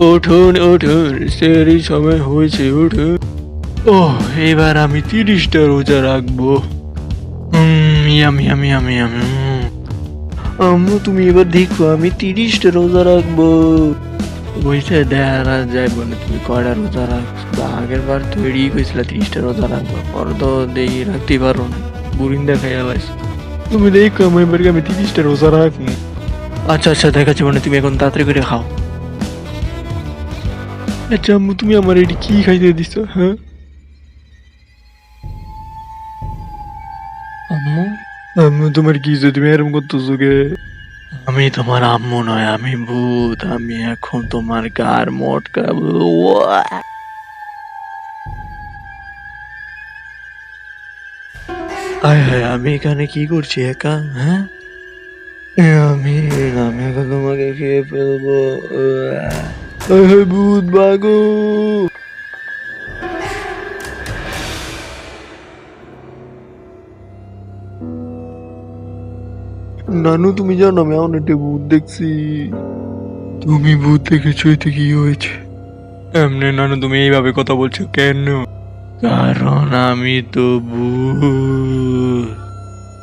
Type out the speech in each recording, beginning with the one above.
উঠুন উঠুন সেই সময় হয়েছে, উঠুন। ও এবার আমি তিরিশটা রোজা রাখব। ইয়ামি আমি আমি আমি আম্মু, তুমি এবার দেখো, আমি তিরিশটা রোজা রাখব। বইসে দেখা যাইব না তুমি কয়টা রোজা রাখছো? আগের বার তৈরি করেছিল তিরিশটা রোজা রাখব পরে তো দেখি রাখতেই পারো না। বুরিন্দা খাইয়া লাইস তুমি দেখো আমি এবার আমি তিরিশটা রোজা রাখব? আচ্ছা আচ্ছা দেখাচ্ছি মানে তুমি এখন তাড়াতাড়ি করে খাও। আচ্ছা আম্মু তুমি আমার এটি কি খাইতে দিছো হ্যাঁ? আম্মু? আম্মু তোমার কি হয়েছে? তুমি এরকম করতেছো কে? আমি তোমার আম্মু নয় আমি ভূত আমি এখন তোমার গার মটকাবো। আয় হায় আমি এখানে কি করছি একা? হ্যাঁ? আমি আমি এখন তোমাকে খেয়ে ফেলব। ভূত বাগো নানু তুমি জানো আমি অনেকটা ভূত দেখছি। তুমি ভূত দেখেছ এতে কি হয়েছে? এমনি নানু তুমি এইভাবে কথা বলছো কেন? কারণ আমি তো ভূত।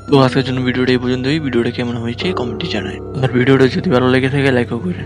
তো আজকের জন্য ভিডিওটা এই পর্যন্তই। ভিডিওটা কেমন হয়েছে কমেন্টে জানায়। আর ভিডিওটা যদি ভালো লেগে থাকে লাইকও করে